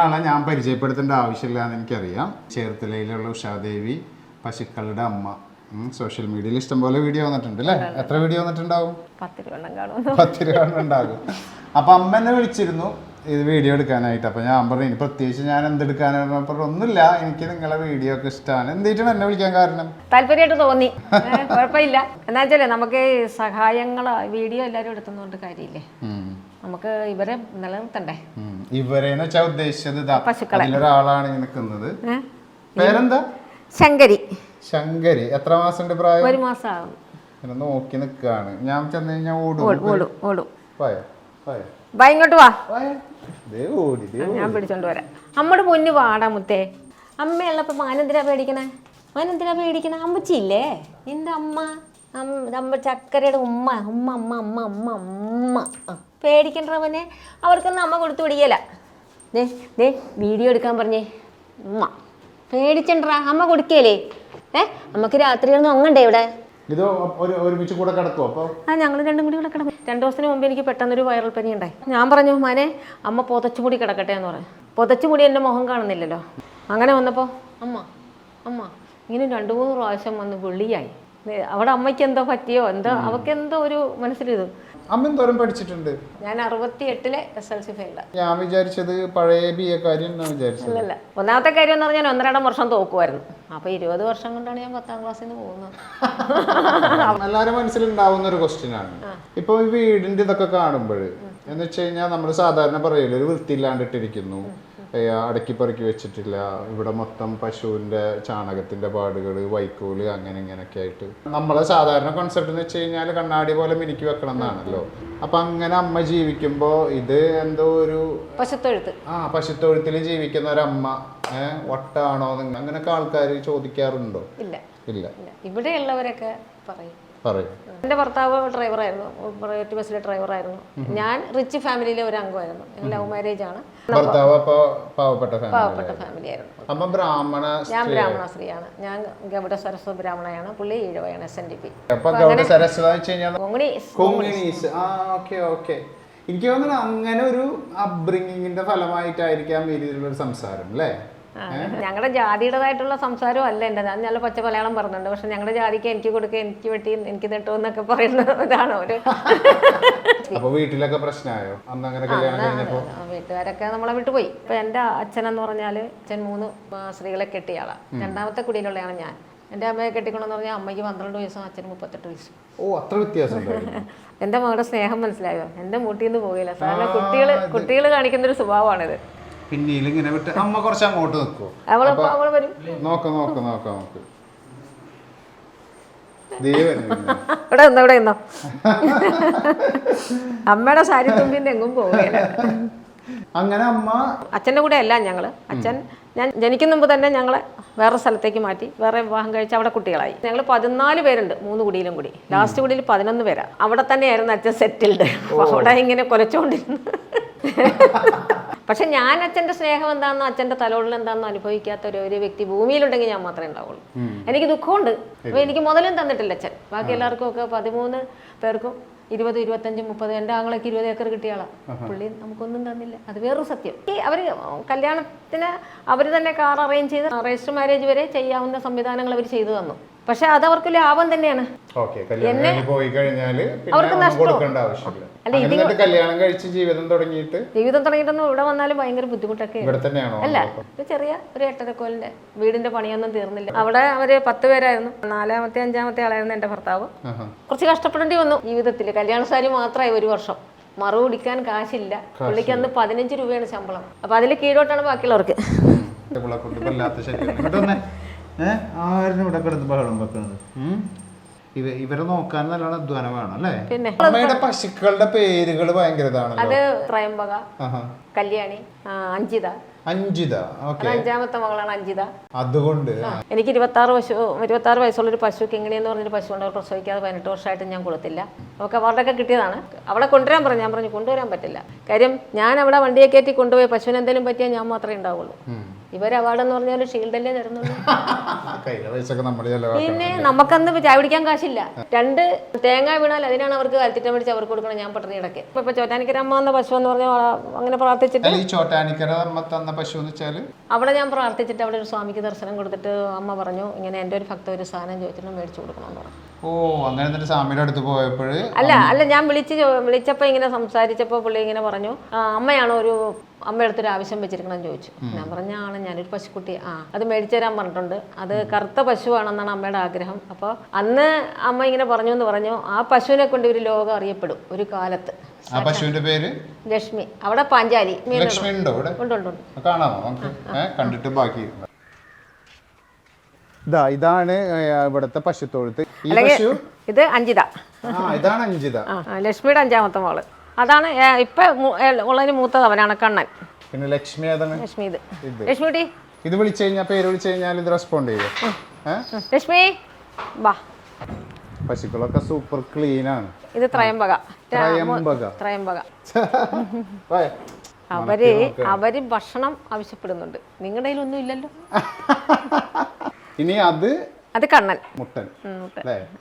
ആളെ ഞാൻ പരിചയപ്പെടുത്തേണ്ട ആവശ്യമില്ല എന്ന് എനിക്കറിയാം. ചേർത്തലയിലുള്ള ഉഷാദേവി പശുക്കളുടെ അമ്മ. സോഷ്യൽ മീഡിയയിൽ ഇഷ്ടംപോലെ വീഡിയോ വന്നിട്ടുണ്ട് അല്ലേ? എത്ര വീഡിയോ വന്നിട്ടുണ്ടാവും? പത്ത് രൂപ കാണും പത്ത് രൂപ ഉണ്ടാകും. അപ്പൊ അമ്മ എന്നെ വിളിച്ചിരുന്നു. ഇത് വീഡിയോ എടുക്കാനായിട്ട്. അപ്പൊ ഞാൻ പറഞ്ഞു ഇനി പ്രത്യേകിച്ച് ഞാൻ എന്തെടുക്കാനാണ്? പറഞ്ഞ ഒന്നുമില്ല എനിക്ക് നിങ്ങളെ വീഡിയോ ഒക്കെ ഇഷ്ടമാണ് എന്തിട്ടാണ് എന്നെ വിളിക്കാൻ കാരണം. താല്പര്യമായിട്ട് തോന്നി. കുഴപ്പമില്ല. എന്നാ വെച്ചാലേ നമുക്ക് സഹായങ്ങൾ വീഡിയോ എല്ലാവരും എടുത്തുന്നതുകൊണ്ട് കാര്യമില്ലേ? നമുക്ക് ഇവരെ നിലനിർത്തണ്ടേ? ഇവരെ വെച്ചാൽ ഉദ്ദേശിച്ചത്. അതിലൊരാളാണ് നിൽക്കുന്നത് പേരെന്താ? ശങ്കരി. ശങ്കരി. എത്ര മാസത്തിന്റെ പ്രായം? ഒരു മാസം നോക്കി നിൽക്കുകയാണ് ഞാൻ ചെന്ന് കഴിഞ്ഞാൽ ഓടും ഓടും ഓടും. പോയ? പോയ? വാ ഇങ്ങോട്ട് വാ. ഞാൻ പിടിച്ചോണ്ട് വരാം. അമ്മയുടെ പൊന്നു വാടാ മുത്തേ. അമ്മയുള്ളപ്പോ മാനെന്തിനാ പേടിക്കണേ? മാനെന്തിനാ പേടിക്കണേ? അമ്മച്ചില്ലേ നിന്റെ അമ്മ? അമ്മ അമ്മ ചക്കരയുടെ ഉമ്മ. ഉമ്മ അമ്മ അമ്മ അമ്മ അമ്മ. പേടിക്കണ്ടവനെ അവർക്കൊന്നും അമ്മ കൊടുത്തു പിടിക്കല ദേ ദേ വീഡിയോ എടുക്കാൻ പറഞ്ഞേ. ഉമ്മ. പേടിച്ചണ്ടാ അമ്മ കൊടുക്കല്ലേ ഏ? അമ്മയ്ക്ക് രാത്രിയൊന്നും അങ്ങണ്ടേ ഇവിടെ? ഇത് ഒരു ഒരുമിച്ച് കൂടെ കിടക്കും അപ്പോൾ ആ ഞങ്ങൾ രണ്ടും കൂടി കൂടെ കിടക്കും. രണ്ടു ദിവസത്തിന് മുമ്പ് എനിക്ക് പെട്ടെന്നൊരു വൈറൽ പനി ഉണ്ടായി. ഞാൻ പറഞ്ഞു മോനെ അമ്മ പുതച്ചുമുടി കിടക്കട്ടെ എന്ന് പറഞ്ഞു. പുതച്ചുമുടി എന്റെ മുഖം കാണുന്നില്ലല്ലോ. അങ്ങനെ വന്നപ്പോൾ അമ്മ അമ്മ ഇങ്ങനെ രണ്ടു മൂന്ന് പ്രാവശ്യം വന്ന് വിളിയായി. അവിടെ അമ്മയ്ക്ക് എന്തോ പറ്റിയോ? എന്തോ അവൾക്ക് എന്തോ ഒരു മനസ്സിലിത്. അമ്മ എന്തോരം പഠിച്ചിട്ടുണ്ട്. ഞാൻ അറുപത്തി എട്ടിലെ എസ് എൽ സി ഫെയിലാണ് ഞാൻ വിചാരിച്ചത് പഴയ ബി എ കാര്യം വിചാരിച്ചത്. അല്ലല്ല. ഒന്നാമത്തെ കാര്യം എന്ന് പറഞ്ഞാൽ ഒന്നരടം വർഷം തോക്കുമായിരുന്നു അപ്പൊ ഇരുപത് വർഷം കൊണ്ടാണ് ഞാൻ പത്താം ക്ലാസ്സിൽ നിന്ന് പോകുന്നത്. എല്ലാവരും മനസ്സിലുണ്ടാവുന്ന ഒരു ക്വസ്റ്റ്യൻ ആണ്. ഇപ്പൊ ഈ വീടിന്റെ ഇതൊക്കെ കാണുമ്പോൾ എന്ന് വെച്ച് കഴിഞ്ഞാൽ നമ്മൾ സാധാരണ പറയില്ല ഒരു വൃത്തിയില്ലാണ്ടിട്ടിരിക്കുന്നു. ഏ, അടക്കി പെറുക്കി വെച്ചിട്ടില്ല. ഇവിടെ മൊത്തം പശുവിന്റെ ചാണകത്തിന്റെ പാടുകൾ വൈക്കോൽ അങ്ങനെ ഇങ്ങനെയൊക്കെ ആയിട്ട്. നമ്മളെ സാധാരണ കോൺസെപ്റ്റ് എന്ന് വെച്ച് കഴിഞ്ഞാൽ കണ്ണാടി പോലെ മിനുക്കി വെക്കണം എന്നാണല്ലോ അപ്പൊ അങ്ങനെ അമ്മ ജീവിക്കുമ്പോൾ ഇത് എന്തോ ഒരു പശുത്തൊഴുത്ത്. ആ പശുത്തൊഴുത്തിൽ ജീവിക്കുന്ന ഒരമ്മ ഏഹ് വട്ടാണോ അങ്ങനെയൊക്കെ ആൾക്കാർ ചോദിക്കാറുണ്ടോ? ഇല്ല. ഇല്ല. ഇവിടെയുള്ളവരൊക്കെ പറയും. പറയും. എന്റെ ഭർത്താവ് ഡ്രൈവറായിരുന്നു. പ്രൈവറ്റ് ബസ്സിലെ ഡ്രൈവറായിരുന്നു. ഞാൻ റിച്ച് ഫാമിലിയിലെ ഒരു അംഗമായിരുന്നു. ലവ് മാരേജ് ആണ്. ഭർത്താവ് പാവപ്പെട്ട പാവപ്പെട്ട ഫാമിലി ആയിരുന്നു. അമ്മ ബ്രാഹ്മണ ഞാൻ ബ്രാഹ്മണ സ്ത്രീയാണ്. ഞാൻ ഗൗഡ സരസ്വ ബ്രാഹ്മണയാണ്. പുള്ളി ഈഴവയാണ് എസ് എൻ ഡി പി എനിക്ക് തോന്നുന്നു അങ്ങനെ ഒരു അപ്ബ്രിങ്ങിങ്ങിന്റെ ഫലമായിട്ടായിരിക്കാം രീതിയിലുള്ള ഒരു സംസാരം അല്ലേ? ഞങ്ങളുടെ ജാതിയുടേതായിട്ടുള്ള സംസാരവും അല്ല എന്റെ. ഞാൻ നല്ല പച്ച മലയാളം പറഞ്ഞിട്ടുണ്ട്. പക്ഷെ ഞങ്ങളുടെ ജാതിക്ക് എനിക്ക് കൊടുക്കുക എനിക്ക് വെട്ടി എനിക്ക് നെട്ടു എന്നൊക്കെ പറയുന്ന ഇതാണ് ഒരു അപ്പൊ വീട്ടിലൊക്കെ പ്രശ്നമായോ അന്ന് അങ്ങനെ കല്യാണം കഴിഞ്ഞപ്പോ? വീട്ടുകാരൊക്കെ നമ്മളെ വിട്ടു പോയി. ഇപ്പൊ എന്റെ അച്ഛനെന്ന് പറഞ്ഞാൽ അച്ഛൻ മൂന്ന് സ്ത്രീകളെ കെട്ടിയ ആളാണ് രണ്ടാമത്തെ കുടിയിലുള്ളതാണ് ഞാൻ. എന്റെ അമ്മയെ കെട്ടിക്കൊണ്ടെന്ന് പറഞ്ഞാൽ അമ്മയ്ക്ക് പന്ത്രണ്ട് വയസ്സും അച്ഛന് മുപ്പത്തെട്ട് വയസ്സും. ഓ അത്ര വ്യത്യാസം എന്റെ എന്റെ മകളുടെ സ്നേഹം മനസ്സിലായോ? എന്റെ മൂട്ടിന്ന് നിന്ന് പോകില്ല കുട്ടികൾ കുട്ടികൾ കാണിക്കുന്ന ഒരു സ്വഭാവമാണിത്. പിന്നീട് ഇങ്ങനെ വിട്ട് അമ്മ കുറച്ച് അങ്ങോട്ട് നിൽക്കോ നോക്ക നോക്ക നോക്ക നോക്ക്. ഇവിടെ ഇവിടെ അമ്മയുടെ സാരി തുമ്പിന്റെ എങ്ങും പോവുകയില്ല അങ്ങനെ അമ്മ അച്ഛന്റെ കൂടെ അല്ല ഞങ്ങൾ അച്ഛൻ ഞാൻ ജനിക്കുന്ന മുമ്പ് തന്നെ ഞങ്ങളെ വേറെ സ്ഥലത്തേക്ക് മാറ്റി വേറെ വിവാഹം കഴിച്ച് അവിടെ കുട്ടികളായി. ഞങ്ങൾ പതിനാല് പേരുണ്ട് മൂന്ന് കുടിയിലും കൂടി. ലാസ്റ്റ് കുടിയിൽ പതിനൊന്ന് പേരാ. അവിടെ തന്നെയായിരുന്നു അച്ഛൻ സെറ്റിൽഡ് അവിടെ ഇങ്ങനെ കുലച്ചോണ്ടിരുന്നു. പക്ഷെ ഞാൻ അച്ഛന്റെ സ്നേഹം എന്താണെന്നോ അച്ഛന്റെ തലോടൽ എന്താണെന്നോ അനുഭവിക്കാത്ത ഒരു ഒരു വ്യക്തി ഭൂമിയിലുണ്ടെങ്കിൽ ഞാൻ മാത്രമേ ഉണ്ടാവുള്ളൂ. എനിക്ക് ദുഃഖമുണ്ട്. അപ്പോൾ എനിക്ക് മുതലും തന്നിട്ടില്ല അച്ഛൻ. ബാക്കി എല്ലാവർക്കും ഒക്കെ പതിമൂന്ന് പേർക്കും ഇരുപത് ഇരുപത്തഞ്ച് മുപ്പത് എന്റെ ആങ്ങളൊക്കെ ഇരുപത് ഏക്കർ കിട്ടിയ പുള്ളി നമുക്കൊന്നും തന്നില്ല. അത് വേറൊരു സത്യം. ഈ അവർ കല്യാണത്തിന് അവർ തന്നെ കാർ അറേഞ്ച് ചെയ്ത് രജിസ്റ്റർ മാരേജ് വരെ ചെയ്യാവുന്ന സംവിധാനങ്ങൾ അവർ ചെയ്തു തന്നു. പക്ഷെ അത് അവർക്ക് ലാഭം തന്നെയാണ്. എന്നെ പോയി കഴിഞ്ഞാൽ പിന്നെ അവർക്ക്. കൊടുക്കേണ്ട ആവശ്യമില്ല. എന്നിട്ട് കല്യാണം കഴിച്ച് ജീവിതം തുടങ്ങിയിട്ട്? ജീവിതം തുടങ്ങിയിട്ടൊന്നും ഇവിടെ വന്നാലും ഭയങ്കര ബുദ്ധിമുട്ടൊക്കെ. ഇവിടെ തന്നെയാണോ? അല്ല ഒരു ചെറിയ ഒരു എട്ടരക്കോലിന്റെ വീടിന്റെ പണിയൊന്നും തീർന്നില്ല. അവിടെ അവർ പത്ത് പേരായിരുന്നു. നാലാമത്തെ അഞ്ചാമത്തെ ആളായിരുന്നു എന്റെ ഭർത്താവ്. കുറച്ച് കഷ്ടപ്പെടേണ്ടി വന്നു ജീവിതത്തിൽ കല്യാണ സാരി മാത്രമായി ഒരു വർഷം. മറു കുടിക്കാൻ കാശില്ല. പുള്ളിക്ക് അന്ന് പതിനഞ്ച് രൂപയാണ് ശമ്പളം. അപ്പൊ അതിൽ കീഴോട്ടാണ് ബാക്കിയുള്ളവർക്ക്. ഏഹ് ആരും ഇവിടെ കിടന്ന് ബഹളം വെക്കുന്നത് ഇവ ഇവരെ നോക്കാൻ നല്ലോണം അധ്വാനം വേണം അല്ലേ? പിന്നെ. അമ്മയുടെ പശുക്കളുടെ പേരുകൾ ഭയങ്കര ഇതാണല്ലോ. അത് ത്രയംബക ആഹാ. കല്യാണി ആ, അഞ്ജിത. അഞ്ചിത ഓക്കെ. അത് അഞ്ചാമത്തെ മകളാണ് അഞ്ജിത. അതുകൊണ്ട്. എനിക്ക് ഇരുപത്താറ് പശു ഇരുപത്താറ് വയസ്സുള്ളൊരു പശു കിങ്ങിണി എന്ന് പറഞ്ഞൊരു പശു ഉണ്ട്. അവർ പ്രസവിക്കാതെ പതിനെട്ട് വർഷമായിട്ട് ഞാൻ കൊടുത്തില്ല അവർക്ക് അവരുടെയൊക്കെ കിട്ടിയതാണ്. അവളെ കൊണ്ടുവരാൻ പറഞ്ഞു. ഞാൻ പറഞ്ഞു കൊണ്ടുവരാൻ പറ്റില്ല. കാര്യം ഞാൻ അവിടെ വണ്ടിയെ കയറ്റി കൊണ്ടുപോയി. പശുവിന് എന്തെങ്കിലും പറ്റിയാൽ ഞാൻ മാത്രമേ ഉണ്ടാവുള്ളൂ. ഉം. ഇവർ അവാർഡ് എന്ന് പറഞ്ഞാൽ ഷീൽഡല്ലേ തരുന്നുള്ളൂ. പൈസയൊക്കെ നമ്മൾ ചെലവാക്കണം പിന്നെ നമുക്കന്ന് ചായ പിടിക്കാൻ കാശില്ല. രണ്ട് തേങ്ങ വീണാൽ അതിനാണ് അവർക്ക് കൽത്തിട്ടം പിടിച്ച് അവർക്ക് കൊടുക്കണം ഞാൻ പട്ടിണി ഇടയ്ക്ക്. ഇപ്പൊ ഇപ്പൊ ചോറ്റാനിക്കരമ്മ എന്ന പശു എന്ന് പറഞ്ഞാൽ അങ്ങനെ പ്രാർത്ഥിച്ചിട്ട് ഈ അമ്മ തന്ന പശു എന്ന് വെച്ചാൽ? അവിടെ ഞാൻ പ്രാർത്ഥിച്ചിട്ട് അവിടെ ഒരു സ്വാമിക്ക് ദർശനം കൊടുത്തിട്ട് അമ്മ പറഞ്ഞു ഇങ്ങനെ എന്റെ ഒരു ഭക്ത ഒരു സാധനം ചോദിച്ചിട്ട് മേടിച്ചു കൊടുക്കണം എന്ന് പറഞ്ഞു. ഓ അങ്ങനെ എന്നിട്ട് സ്വാമിയുടെ അടുത്ത് പോയപ്പോഴ് അല്ല അല്ല ഞാൻ വിളിച്ച് വിളിച്ചപ്പോ വിളിച്ചപ്പോൾ ഇങ്ങനെ സംസാരിച്ചപ്പോൾ പുള്ളി ഇങ്ങനെ പറഞ്ഞു അമ്മയാണ് ഒരു ഒരു അമ്മയടുത്തൊരു ആവശ്യം വെച്ചിരിക്കണം ചോദിച്ചു. ഞാൻ പറഞ്ഞ ആണ് ഞാനൊരു പശുക്കുട്ടി ആ അത് മേടിച്ചു തരാൻ പറഞ്ഞിട്ടുണ്ട്. അത് കറുത്ത പശുവാണെന്നാണ് അമ്മയുടെ ആഗ്രഹം. അപ്പോൾ അന്ന് അമ്മ ഇങ്ങനെ പറഞ്ഞു എന്ന് പറഞ്ഞു ആ പശുവിനെ കൊണ്ട് ഒരു ലോകം അറിയപ്പെടും ഒരു കാലത്ത്. ആ പശുവിന്റെ പേര്? ലക്ഷ്മി. അവിടെ പാഞ്ചാലി ലക്ഷ്മി ഉണ്ടോ ഇവിടെ കണ്ടിട്ട് ബാക്കി ഇതാ ഇതാണ് ഇവിടത്തെ പശുത്തൊഴുത്ത്. ഈ പശു? ഇത് അഞ്ചിത. ആ ഇതാണ് അഞ്ചിത. ലക്ഷ്മിയുടെ അഞ്ചാമത്തെ മോൾ. അതാണ് ഇപ്പൊ ഉള്ളതിന് മൂത്തത് അവനാണ് കണ്ണൻ. പിന്നെ ലക്ഷ്മി ഏതാണ്? ലക്ഷ്മി ഇത്. ഇത്. ഇത് വിളിച്ചു കഴിഞ്ഞാൽ പേര് വിളിച്ചു കഴിഞ്ഞാൽ ഇത് റെസ്പോണ്ട് ചെയ്യും. ലക്ഷ്മി വാ. പശുക്കളൊക്കെ സൂപ്പർ ക്ലീൻ ആണ്. ഇത് ത്രയംബക. ത്രയംബക. ത്രയംബക. അവർ അവർ ഭക്ഷണം ആവശ്യപ്പെടുന്നുണ്ട്. നിങ്ങളുടെ ഒന്നും ഇല്ലല്ലോ. ഇനി അത് അത് കണ്ണൻ. മുട്ടൻ.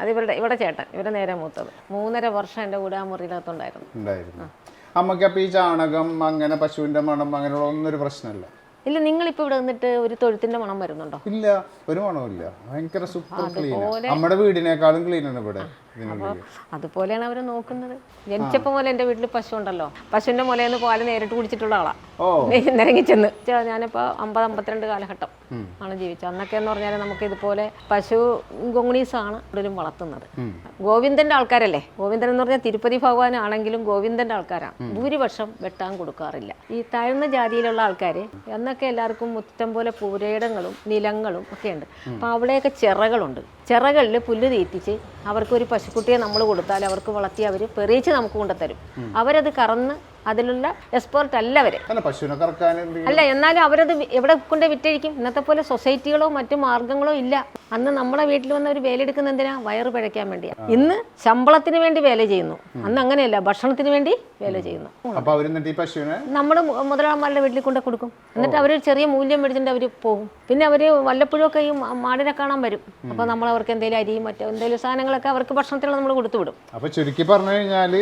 അത് ഇവരുടെ ഇവിടെ ചേട്ടൻ. ഇവരുടെ നേരെ മൂത്തത്. മൂന്നര വർഷം എന്റെ കൂടെ ആ മുറിയിലകത്തുണ്ടായിരുന്നു. ഉണ്ടായിരുന്നു. അമ്മയ്ക്ക് അപ്പൊ ഈ ചാണകം അങ്ങനെ പശുവിന്റെ മണം അങ്ങനെയുള്ള ഒന്നും ഒരു പ്രശ്നമല്ല. ഇല്ല ഇപ്പൊ ഇവിടെ നിന്നിട്ട് ഒരു തൊഴുത്തിന്റെ മണം വരുന്നുണ്ടോ? ഇല്ല ഒരു മണമില്ല ഭയങ്കര സൂപ്പർ ക്ലീൻ നമ്മുടെ വീടിനേക്കാളും ക്ലീൻ ആണ് ഇവിടെ. ഇതിനുള്ളിൽ അതുപോലെയാണ് അവർ നോക്കുന്നത്. ജനിച്ചപ്പോൾ മുതൽ എന്റെ വീട്ടിൽ പശു ഉണ്ടല്ലോ. പശുവിന്റെ മുലയെന്ന് പാൽ നേരിട്ട് കുടിച്ചിട്ടുള്ള ആളാ. നിരങ്ങി ചെന്ന്. ഞാനിപ്പോ ഞാനിപ്പോൾ അമ്പത് അമ്പത്തിരണ്ട് കാലഘട്ടം ആണ് ജീവിച്ചത്. അന്നൊക്കെ എന്ന് പറഞ്ഞാൽ നമുക്ക് ഇതുപോലെ പശു ഗോണീസാണ് കൂടുതലും വളർത്തുന്നത്. ഗോവിന്ദന്റെ ആൾക്കാരല്ലേ? ഗോവിന്ദൻ എന്ന് പറഞ്ഞാൽ തിരുപ്പതി ഭഗവാനാണെങ്കിലും ഗോവിന്ദന്റെ ആൾക്കാരാണ് ഭൂരിപക്ഷം വെട്ടാൻ കൊടുക്കാറില്ല. ഈ താഴ്ന്ന ജാതിയിലുള്ള ആൾക്കാർ എന്നൊക്കെ എല്ലാവർക്കും മുറ്റം പോലെ പുരയിടങ്ങളും നിലങ്ങളും ഒക്കെ ഉണ്ട് അപ്പോൾ അവിടെയൊക്കെ ചിറകളുണ്ട്. ചിറകളിൽ പുല്ല് തീറ്റിച്ച് അവർക്കൊരു പശുക്കുട്ടിയെ നമ്മൾ കൊടുത്താൽ അവർക്ക് വളർത്തി അവർ പെറിയിച്ച് നമുക്ക് കൊണ്ടുത്തരും. അവരത് കറന്ന് അതിലുള്ള എക്സ്പേർട്ട് അല്ല അവർ. അല്ല എന്നാലും അവരത് എവിടെ കൊണ്ട് വിറ്റഴിക്കും? ഇന്നത്തെ പോലെ സൊസൈറ്റികളോ മറ്റു മാർഗങ്ങളോ ഇല്ല. അന്ന് നമ്മളെ വീട്ടിൽ വന്ന് ഒരു വേലെടുക്കുന്ന എന്തിനാ? വയറ് പിഴയ്ക്കാൻ വേണ്ടിയാ. ഇന്ന് ശമ്പളത്തിന് വേണ്ടി വേല ചെയ്യുന്നു. അന്ന് അങ്ങനെയല്ല ഭക്ഷണത്തിന് വേണ്ടി വേല ചെയ്യുന്നു. നമ്മൾ മുതലാളന്മാരുടെ വീട്ടിൽ കൊണ്ട് കൊടുക്കും. എന്നിട്ട് അവർ ചെറിയ മൂല്യം മേടിച്ചിട്ട് അവർ പോകും. പിന്നെ അവർ വല്ലപ്പോഴൊക്കെ ഈ മാടിനെ കാണാൻ വരും. അപ്പോൾ നമ്മൾ അവർക്ക് എന്തെങ്കിലും അരിയും മറ്റോ എന്തെങ്കിലും സാധനങ്ങളൊക്കെ അവർക്ക് ഭക്ഷണത്തിനുള്ള നമ്മൾ കൊടുത്തു വിടും. അപ്പൊ ചുരുക്കി പറഞ്ഞു കഴിഞ്ഞാൽ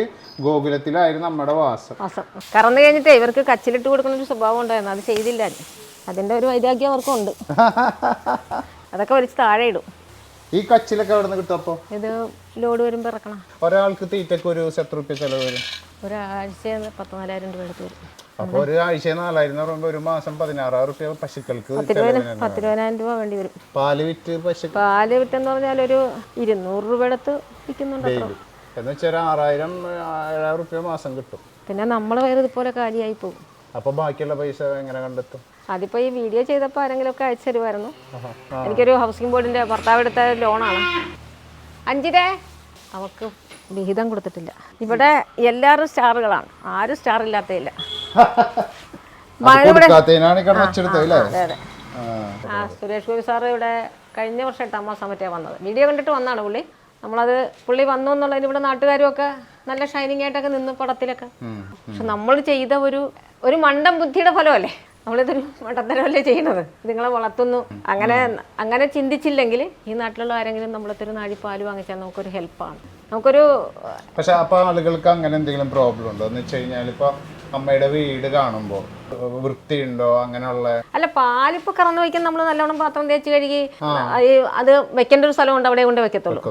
ഗോകുലത്തിലായിരുന്നു നമ്മുടെ വാസം. മാസം കറന്നു കഴിഞ്ഞിട്ടേ ഇവർക്ക് കച്ചിലിട്ട് കൊടുക്കുന്ന ഒരു സ്വഭാവം ഉണ്ടായിരുന്നു. അത് ചെയ്തില്ല അതിന്റെ ഒരു വൈരാഗ്യം അവർക്കും ഉണ്ട് അതൊക്കെ വലിച്ച് താഴെ ഇടും. ഈ കച്ചിലൊക്കെ നിന്ന് കിട്ടും അപ്പൊ? ഇത് ലോഡ് വരുമ്പോൾ ഇറക്കണം. ഒരാൾക്ക് തീറ്റക്ക് ഒരു എത്ര റുപ്യ ചെലവ് വരും. ഒരാഴ്ച പത്ത് നാലായിരം രൂപ എടുത്ത് വരും. അപ്പൊ ഒരു ആഴ്ച നാലായിരം പറയുമ്പോ ഒരു മാസം പതിനാറായിരം റുപ്യ പശുക്കൾക്ക് പത്തിരുപതിന് പത്തിരുപതിനായിരം രൂപ വേണ്ടി വരും. പാൽ വിറ്റ് പശു പാൽ വിറ്റെന്ന് പറഞ്ഞാൽ ഒരു ഇരുന്നൂറ് രൂപ എടുത്ത് വിൽക്കുന്നുണ്ട് എന്ന് വെച്ചാൽ ആറായിരം ഏഴായിരം റുപ്യ മാസം കിട്ടും. പിന്നെ നമ്മൾ വേറെ ഇതുപോലെ കാലിയായി പോകും. അപ്പൊ ബാക്കിയുള്ള പൈസ എങ്ങനെ കണ്ടെത്തും? അതിപ്പോ ഈ വീഡിയോ ചെയ്തപ്പോ ആരെങ്കിലും ഒക്കെ അയച്ചു തരുമായിരുന്നു. എനിക്കൊരു ഹൗസിംഗ് ബോർഡിന്റെ ഭർത്താവ് എടുത്ത ലോണാണ് അഞ്ചിരേ അവക്ക് വിഹിതം കൊടുത്തിട്ടില്ല. ഇവിടെ എല്ലാവരും സ്റ്റാറുകളാണ്. ആരും സ്റ്റാർ ഇല്ലാത്തയില്ല സുരേഷ് ഗോപി സാറ് ഇവിടെ കഴിഞ്ഞ വർഷം എട്ടാം മാസം മറ്റേ വന്നത്. വീഡിയോ കണ്ടിട്ട് വന്നാണ് പുള്ളി. നമ്മളത് പുള്ളി വന്നു എന്നുള്ളതിന് ഇവിടെ നാട്ടുകാരും ഒക്കെ നല്ല ഷൈനിങ് ആയിട്ടൊക്കെ നിന്ന് പടത്തിലൊക്കെ. പക്ഷെ നമ്മൾ ചെയ്ത ഒരു ഒരു മണ്ടം ബുദ്ധിയുടെ ഫലമല്ലേ? നമ്മളിതൊരു മണ്ടത്തരമല്ലേ ചെയ്യുന്നത്? നിങ്ങളെ വളർത്തുന്നു. അങ്ങനെ അങ്ങനെ ചിന്തിച്ചില്ലെങ്കിൽ ഈ നാട്ടിലുള്ള ആരെങ്കിലും നമ്മളത്തൊരു നാഴി പാൽ വാങ്ങിച്ചാൽ നമുക്കൊരു ഹെൽപ്പാണ് നമുക്കൊരു പക്ഷെ അപ്പൊ ആളുകൾക്ക് അങ്ങനെ എന്തെങ്കിലും പ്രോബ്ലം ഉണ്ടോ? എന്ന് വെച്ച് കഴിഞ്ഞാൽ ഇപ്പൊ അമ്മയുടെ വീട് കാണുമ്പോ വൃത്തിയുണ്ടോ അങ്ങനെയുള്ള? അല്ല പാലിപ്പ് കറന്നു വയ്ക്കാൻ നമ്മൾ നല്ലോണം പാത്രം തേച്ച് കഴുകി അത് വെക്കേണ്ട ഒരു സ്ഥലമുണ്ട് അവിടെ കൊണ്ട് വെക്കത്തുള്ളൂ.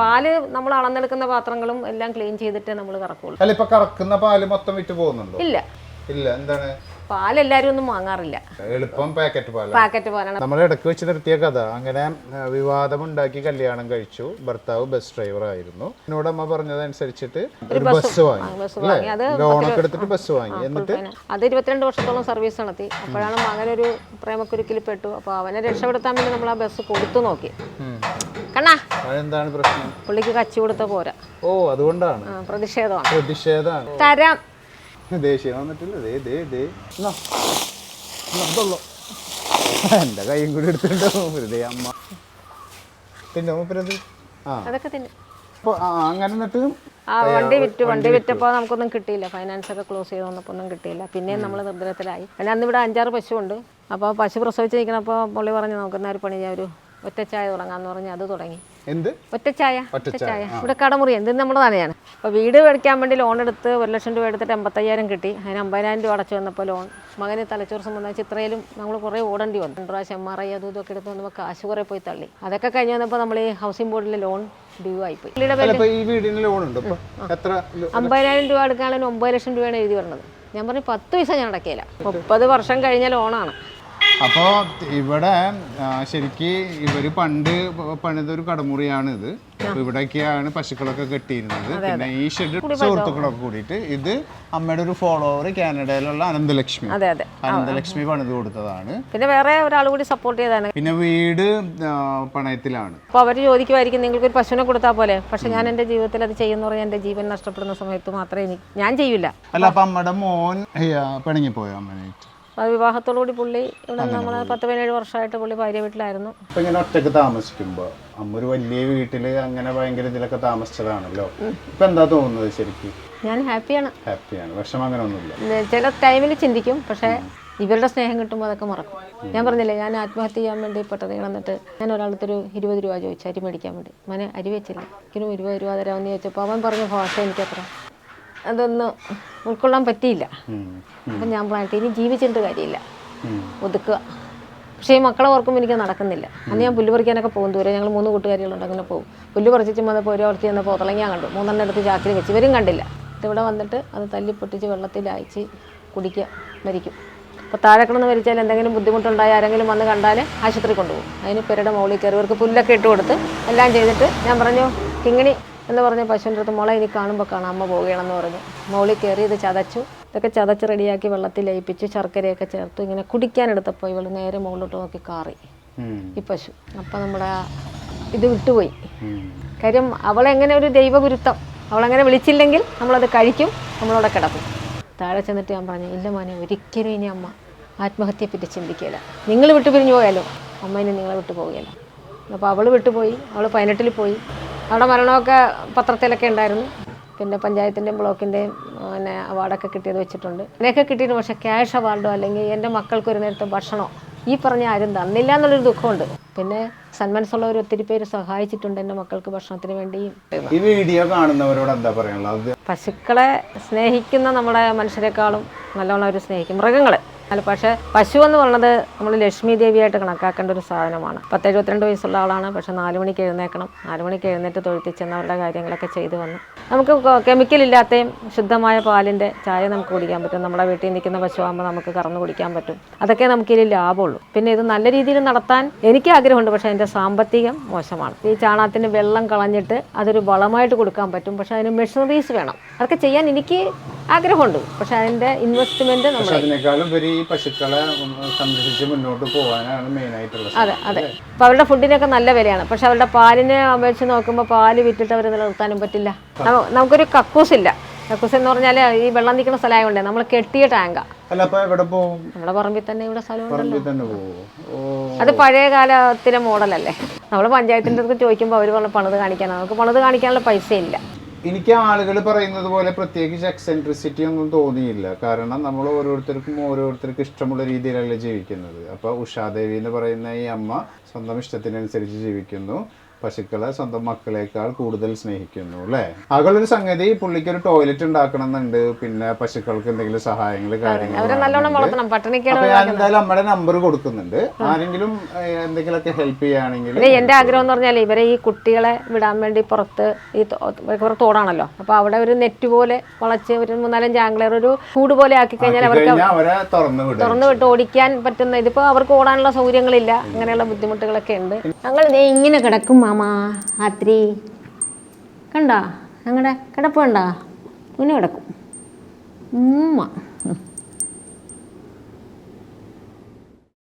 പാൽ നമ്മൾ അളന്നെടുക്കുന്ന പാത്രങ്ങളും എല്ലാം ക്ലീൻ ചെയ്തിട്ട് നമ്മൾ കറക്കുള്ളൂ. അല്ല ഇപ്പൊ കറക്കുന്ന പാൽ മൊത്തം വിറ്റ് പോകുന്നുണ്ടോ? ഇല്ല. ഇല്ല എന്താണ്? പാൽ എല്ലാരും ഒന്നും വാങ്ങാറില്ല. എളുപ്പം പാക്കറ്റ് പാലാണ്. പാക്കറ്റ് പാലാണ്. നമ്മൾ ഇടയ്ക്ക് വെച്ച് നിർത്തിയ കഥ. അങ്ങനെ വിവാദം വിവാദമുണ്ടാക്കി കല്യാണം കഴിച്ചു. ഭർത്താവ് ബസ് ഡ്രൈവർ ആയിരുന്നു. എന്നോട് അമ്മ പറഞ്ഞതനുസരിച്ചിട്ട് ഒരു ബസ് വാങ്ങി. ലോണൊക്കെ എടുത്തിട്ട് ബസ് വാങ്ങി. എന്നിട്ട്? അത് ഇരുപത്തിരണ്ട് വർഷത്തോളം സർവീസ് നടത്തി. അപ്പോഴാണ് മകനൊരു പ്രേമക്കുരുക്കിൽ പെട്ടു അപ്പോൾ അവനെ രക്ഷപ്പെടുത്താൻ വേണ്ടി നമ്മൾ ആ ബസ് കൊടുത്തു നോക്കി. കണ്ണാ. അതെന്താണ് പ്രശ്നം? പുള്ളിക്ക് കച്ചി കൊടുത്ത പോരാ. ഓ അതുകൊണ്ടാണ്. പ്രതിഷേധമാണ്. പ്രതിഷേധമാണ്. തരാം. ദേഷ്യം വന്നിട്ടില്ല. ദേ ദേ ദേ. അതുള്ളൂ എന്റെ കൈയും കൂടി എടുത്തിട്ടുണ്ട് വെറുതെ അമ്മ. പിന്നെ മൂപ്പരത് ആ. അതൊക്കെ തന്നെ. അപ്പോൾ ആ അങ്ങനെ എന്നിട്ട് ആ വണ്ടി വിറ്റു വണ്ടി വിറ്റപ്പോൾ നമുക്കൊന്നും കിട്ടിയില്ല. ഫൈനാൻസ് ഒക്കെ ക്ലോസ് ചെയ്ത് വന്നപ്പോൾ ഒന്നും കിട്ടിയില്ല. പിന്നെയും നമ്മൾ നിർദ്ദനത്തിലായി പിന്നെ അന്ന് ഇവിടെ അഞ്ചാറ് പശുവുണ്ട്. അപ്പോൾ പശു പ്രസവിച്ച് നിൽക്കണപ്പോൾ പുള്ളി പറഞ്ഞു നമുക്ക് എന്നാ ഒരു പണി ചെയ്യാം ഒരു ഒറ്റച്ചായ തുടങ്ങാന്ന് പറഞ്ഞ് അത് തുടങ്ങി. എന്ത്? ഒറ്റച്ചായ ഒറ്റച്ചായ ഇവിടെ കടമുറി എന്ത് നമ്മുടെ തന്നെയാണ്. അപ്പോൾ വീട് മേടിക്കാൻ വേണ്ടി ലോൺ എടുത്ത് ഒരു ലക്ഷം രൂപ എടുത്തിട്ട് എൺപത്തയ്യായിരം കിട്ടി. അതിന് അമ്പതിനായിരം രൂപ അടച്ചു വന്നപ്പോൾ ലോൺ മകന് തലച്ചോറ് സംബന്ധിച്ച് ചിത്രയിലും നമ്മൾ കുറേ ഓടേണ്ടി വന്നു. രണ്ട് പ്രാവശ്യം എം ആർ ഐ അതും ഇതൊക്കെ എടുത്ത് വന്നപ്പോൾ കാശ് കുറേ പോയി തള്ളി. അതൊക്കെ കഴിഞ്ഞ് വന്നപ്പോൾ നമ്മൾ ഈ ഹൗസിംഗ് ബോർഡിലെ ലോൺ ഡ്യൂ ആയിപ്പോയി അമ്പതിനായിരം രൂപ എടുക്കാനുള്ള ഒമ്പത് ലക്ഷം രൂപയാണ് എഴുതി വരണത് ഞാൻ പറഞ്ഞു പത്ത് പൈസ ഞാൻ അടക്കില്ല മുപ്പത് വർഷം കഴിഞ്ഞ ലോണാണ് അപ്പോ ഇവിടെ ശരിക്ക് ഇവർ പണ്ട് പണിതൊരു കടമുറിയാണ് ഇത് അപ്പൊ ഇവിടെയൊക്കെയാണ് പശുക്കളൊക്കെ കെട്ടിയിരുന്നത്. പിന്നെ ഈ ഷെഡ് സുഹൃത്തുക്കളൊക്കെ കൂടിയിട്ട് ഇത് അമ്മയുടെ ഒരു ഫോളോവർ കാനഡയിലുള്ള അനന്തലക്ഷ്മി. അതെ അതെ. അനന്തലക്ഷ്മി പണിത് കൊടുത്തതാണ്. പിന്നെ വേറെ ഒരാൾ കൂടി സപ്പോർട്ട് ചെയ്താണ്. പിന്നെ വീട് പണയത്തിലാണ്. അപ്പൊ അവർ ചോദിക്കുമായിരിക്കും നിങ്ങൾക്ക് ഒരു പശുവിനെ കൊടുത്താൽ പോലെ? പക്ഷെ ഞാൻ എന്റെ ജീവിതത്തിൽ അത് ചെയ്യുന്ന പറഞ്ഞാൽ എന്റെ ജീവൻ നഷ്ടപ്പെടുന്ന സമയത്ത് മാത്രമേ എനിക്ക് ഞാൻ ചെയ്യില്ല അല്ല അപ്പൊ അമ്മയുടെ മോൻ പിണങ്ങിപ്പോയോ അമ്മനായിട്ട് അത് വിവാഹത്തോടുകൂടി പുള്ളി ഇവിടെ നമ്മൾ പത്ത് പതിനേഴ് വർഷമായിട്ട് പുള്ളി ഭാര്യ വീട്ടിലായിരുന്നു. ഇപ്പൊ ഇങ്ങനെ ഒറ്റയ്ക്ക് താമസിക്കുമ്പോ അമ്മ ഒരു വലിയ വീട്ടിൽ അങ്ങനെ ഭയങ്കര ഇതിലൊക്കെ താമസിച്ചതാണല്ലോ. ഇപ്പൊ എന്താ തോന്നുന്നത് ശരിക്കും? ഞാൻ ഹാപ്പിയാണ്. ഹാപ്പിയാണ്. വിഷമം അങ്ങനെ ഒന്നുമില്ല ചില ടൈമിൽ ചിന്തിക്കും പക്ഷേ ഇവരുടെ സ്നേഹം കിട്ടുമ്പോൾ അതൊക്കെ മറക്കും. ഞാൻ പറഞ്ഞില്ലേ ഞാൻ ആത്മഹത്യ ചെയ്യാൻ വേണ്ടി പെട്ടെന്ന് വന്നിട്ട് ഞാൻ ഒരാളത്തൊരു ഇരുപത് രൂപ ചോദിച്ചു അരി മേടിക്കാൻ വേണ്ടി. മനെ അരി വെച്ചില്ല. എനിക്കും ഇരുപത് രൂപ തരാമെന്ന് ചോദിച്ചപ്പോൾ അവൻ പറഞ്ഞ ഭാഷ എനിക്കത്ര. അതൊന്നും ഉൾക്കൊള്ളാൻ പറ്റിയില്ല. അപ്പം ഞാൻ പ്ലാനിട്ട് ഇനി ജീവിച്ചിട്ട് കാര്യമില്ല. ഒതുക്കുക. പക്ഷേ ഈ മക്കളെ ഓർക്കുമ്പോൾ എനിക്ക് നടക്കുന്നില്ല. അന്ന് ഞാൻ പുല്ല് പറിക്കാനൊക്കെ പോകും. ദൂരെ ഞങ്ങൾ മൂന്ന് കൂട്ടുകാരികളുണ്ട്. അങ്ങനെ പോകും. പുല്ല് പറിച്ചിട്ട് വന്നപ്പോൾ ഒരു ഓർത്തി വന്നപ്പോൾ ഉതളങ്ങ കണ്ടു. മൂന്നെണ്ണം എടുത്ത് ചാക്കിൽ വെച്ച്. ഇവരും കണ്ടില്ല. ഇവിടെ വന്നിട്ട് അത് തല്ലി പൊട്ടിച്ച് വെള്ളത്തിൽ അയച്ച് കുടിക്കുക മരിക്കും. അപ്പോൾ താഴെ കിടന്ന് മരിച്ചാൽ എന്തെങ്കിലും ബുദ്ധിമുട്ടുണ്ടായി ആരെങ്കിലും വന്ന് കണ്ടാൽ ആശുപത്രി കൊണ്ടുപോകും. അതിന് പെരുടെ മുകളിൽ കയറി ഇവർക്ക് പുല്ലൊക്കെ ഇട്ട് കൊടുത്ത് എല്ലാം ചെയ്തിട്ട് ഞാൻ പറഞ്ഞു കിങ്ങിണി എന്ന് പറഞ്ഞ പശുവിന്റെ അടുത്ത് മുള ഇനി കാണുമ്പോൾ കാണാം അമ്മ പോവുകയാണെന്ന് പറഞ്ഞു. മുകളിൽ കയറി ഇത് ചതച്ചു. ഇതൊക്കെ ചതച്ച് റെഡിയാക്കി വെള്ളത്തിൽ ലയിപ്പിച്ച് ശർക്കരയൊക്കെ ചേർത്ത്. ഇങ്ങനെ കുടിക്കാനെടുത്തപ്പോൾ ഇവൾ നേരെ മുകളിലോട്ട് നോക്കി കാറി. ഈ പശു. അപ്പം നമ്മുടെ ഇത് വിട്ടുപോയി. കാര്യം അവളെങ്ങനെ ഒരു ദൈവഗുരുത്തം അവളങ്ങനെ വിളിച്ചില്ലെങ്കിൽ നമ്മളത് കഴിക്കും നമ്മളവിടെ കിടക്കും. താഴെ ചെന്നിട്ട് ഞാൻ പറഞ്ഞു ഇല്ല മോനെ ഒരിക്കലും ഇനി അമ്മ ആത്മഹത്യയെ പറ്റി ചിന്തിക്കില്ല നിങ്ങൾ വിട്ടുപിരിഞ്ഞു പോയാലോ? അമ്മ ഇനി നിങ്ങളെ വിട്ടു പോവുകയില്ല അപ്പോൾ അവൾ വിട്ടുപോയി അവൾ പതിനെട്ടിൽ പോയി. അവിടെ മരണമൊക്കെ പത്രത്തിലൊക്കെ ഉണ്ടായിരുന്നു. പിന്നെ പഞ്ചായത്തിന്റെയും ബ്ലോക്കിന്റെയും പിന്നെ അവാർഡൊക്കെ കിട്ടിയത് വെച്ചിട്ടുണ്ട്. അതിനൊക്കെ കിട്ടിയിട്ട് പക്ഷേ ക്യാഷ് അവാർഡോ അല്ലെങ്കിൽ എന്റെ മക്കൾക്ക് ഒരു നേരത്തെ ഭക്ഷണമോ ഈ പറഞ്ഞ ആരും തന്നില്ല എന്നുള്ളൊരു ദുഃഖമുണ്ട്. പിന്നെ സന്മനസ്സുള്ളവർ ഒത്തിരി പേര് സഹായിച്ചിട്ടുണ്ട് എന്റെ മക്കൾക്ക് ഭക്ഷണത്തിന് വേണ്ടിയും ഈ വീഡിയോ കാണുന്നവരോട് എന്താ പറയാനുള്ളത്? പശുക്കളെ സ്നേഹിക്കുന്ന നമ്മുടെ മനുഷ്യരെക്കാളും നല്ലോണം അവർ സ്നേഹിക്കും. മൃഗങ്ങളെ. അല്ല പക്ഷേ പശു എന്ന് പറയുന്നത് നമ്മൾ ലക്ഷ്മി ദേവിയായിട്ട് കണക്കാക്കേണ്ട ഒരു സാധനമാണ്. പത്ത് എഴുപത്തിരണ്ട് വയസ്സുള്ള ആളാണ് പക്ഷേ നാല് മണിക്ക് എഴുന്നേക്കണം. നാല് മണിക്ക് എഴുന്നേറ്റ് തൊഴുത്തി ചെന്നവരുടെ കാര്യങ്ങളൊക്കെ ചെയ്തു വന്നു. നമുക്ക് കെമിക്കൽ ഇല്ലാത്തയും ശുദ്ധമായ പാലിന്റെ ചായ നമുക്ക് കുടിക്കാൻ പറ്റും. നമ്മുടെ വീട്ടിൽ നിൽക്കുന്ന പശുവാകുമ്പോൾ നമുക്ക് കറന്നു കുടിക്കാൻ പറ്റും. അതൊക്കെ നമുക്ക് ഇതിൽ ലാഭമുള്ളൂ. പിന്നെ ഇത് നല്ല രീതിയിൽ നടത്താൻ എനിക്ക് ആഗ്രഹമുണ്ട് പക്ഷേ അതിന്റെ സാമ്പത്തികം മോശമാണ്. ഈ ചാണകത്തിന് വെള്ളം കളഞ്ഞിട്ട് അതൊരു വളമായിട്ട് കൊടുക്കാൻ പറ്റും പക്ഷേ അതിന് മെഷീനറീസ് വേണം. അതൊക്കെ ചെയ്യാൻ എനിക്ക് ആഗ്രഹമുണ്ട്. പക്ഷെ അതിന്റെ ഇൻവെസ്റ്റ്മെന്റ് നമ്മൾ അതിനേക്കാളും പശുക്കളെ സംരക്ഷിച്ച് മുന്നോട്ട് പോകാനാണ് മെയിൻ ആയിട്ടുള്ളത്. അതെ അതെ. അപ്പോൾ അവരുടെ ഫുഡിനൊക്കെ നല്ല വിലയാണ്. പക്ഷെ അവരുടെ പാലിനെ അപേക്ഷിച്ച് നോക്കുമ്പോൾ പാൽ വിറ്റിട്ട് അവർ നിലനിർത്താനും പറ്റില്ല. നമുക്കൊരു കക്കൂസ് ഇല്ല. കക്കൂസ് എന്ന് പറഞ്ഞാൽ ഈ വെള്ളം നിൽക്കുന്ന സ്ഥലമായതുകൊണ്ട് നമ്മൾ കെട്ടിയ ടാങ്ക. നമ്മുടെ പറമ്പിൽ തന്നെ ഇവിടെ അത് പഴയ കാലത്തിലെ മോഡലല്ലേ നമ്മൾ പഞ്ചായത്തിന്റെ അടുത്ത് ചോദിക്കുമ്പോൾ അവർ പറഞ്ഞ പണിത് കാണിക്കാനാണ് നമുക്ക് പണിത് കാണിക്കാനുള്ള പൈസ ഇല്ല എനിക്ക് ആളുകൾ പറയുന്നത് പോലെ പ്രത്യേകിച്ച് എക്സെൻട്രിസിറ്റി ഒന്നും തോന്നിയില്ല. കാരണം നമ്മൾ ഓരോരുത്തർക്കും ഓരോരുത്തർക്കും ഇഷ്ടമുള്ള രീതിയിലല്ല ജീവിക്കുന്നത്. അപ്പോൾ ഉഷാദേവി എന്ന് പറയുന്ന ഈ അമ്മ സ്വന്തം ഇഷ്ടത്തിനനുസരിച്ച് ജീവിക്കുന്നു. പശുക്കളെ സ്വന്തം മക്കളേക്കാൾ കൂടുതൽ സ്നേഹിക്കുന്നു അല്ലേ? അകളൊരു സംഗതി പുള്ളിക്ക് ഒരു ടോയ്ലറ്റ് ഉണ്ടാക്കണം എന്നുണ്ട് പിന്നെ പശുക്കൾക്ക് എന്തെങ്കിലും സഹായങ്ങൾ കാര്യങ്ങൾ അവരെ നല്ലോണം വളർത്തണം. പട്ടിണിക്കേട് അപ്പൊ ഞാൻ എന്തായാലും അമ്മയുടെ നമ്പർ കൊടുക്കുന്നുണ്ട്. ആരെങ്കിലും എന്തെങ്കിലും എന്തെങ്കിലുമൊക്കെ ഹെൽപ്പ് ചെയ്യുകയാണെങ്കിൽ എന്റെ എന്റെ ആഗ്രഹം എന്ന് പറഞ്ഞാൽ ഇവരെ ഈ കുട്ടികളെ വിടാൻ വേണ്ടി പുറത്ത് ഈ തോടാണല്ലോ. അപ്പൊ അവിടെ ഒരു നെറ്റ് പോലെ വളച്ച് ഒരു മൂന്നാലഞ്ച് ആംഗ്ലർ ഒരു കൂട് പോലെ ആക്കി കഴിഞ്ഞാൽ അവർക്ക് തുറന്നു വിടും തുറന്നു വിട്ട് ഓടിക്കാൻ പറ്റുന്ന ഇതിപ്പോ അവർക്ക് ഓടാനുള്ള സൗകര്യങ്ങളില്ല. അങ്ങനെയുള്ള ബുദ്ധിമുട്ടുകളൊക്കെ ഉണ്ട്. ഞങ്ങൾ ഇങ്ങനെ കിടക്കും മാമാ രാത്രി കണ്ടോ? ഞങ്ങളുടെ കിടപ്പ് കണ്ടോ ഇങ്ങനെ കിടക്കും. ഉമ്മ.